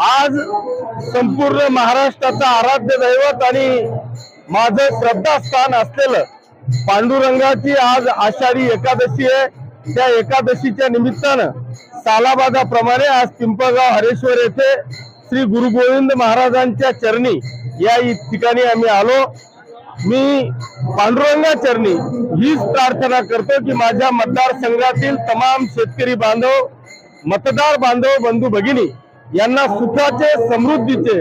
आज संपूर्ण महाराष्ट्राचं आराध्य दैवत आणि माझं श्रद्धास्थान असलेलं पांडुरंगाची आज आषाढी एकादशी आहे. त्या एकादशीच्या निमित्तानं सालाबादाप्रमाणे आज पिंपळगाव हरेश्वर येथे श्री गुरु गोविंद महाराजांच्या चरणी या इ- ठिकाणी आम्ही आलो. मी पांडुरंगा चरणी हीच प्रार्थना करतो की माझ्या मतदारसंघातील तमाम शेतकरी बांधव मतदार बांधव बंधू भगिनी यांना सुखाचे समृद्धीचे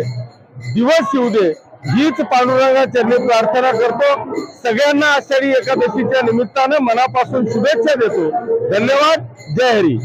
दिवस येऊ दे. हीच पांडुरंगाच्या मी प्रार्थना करतो. सगळ्यांना आषाढी एकादशीच्या निमित्तानं मनापासून शुभेच्छा देतो. धन्यवाद. जय हरी.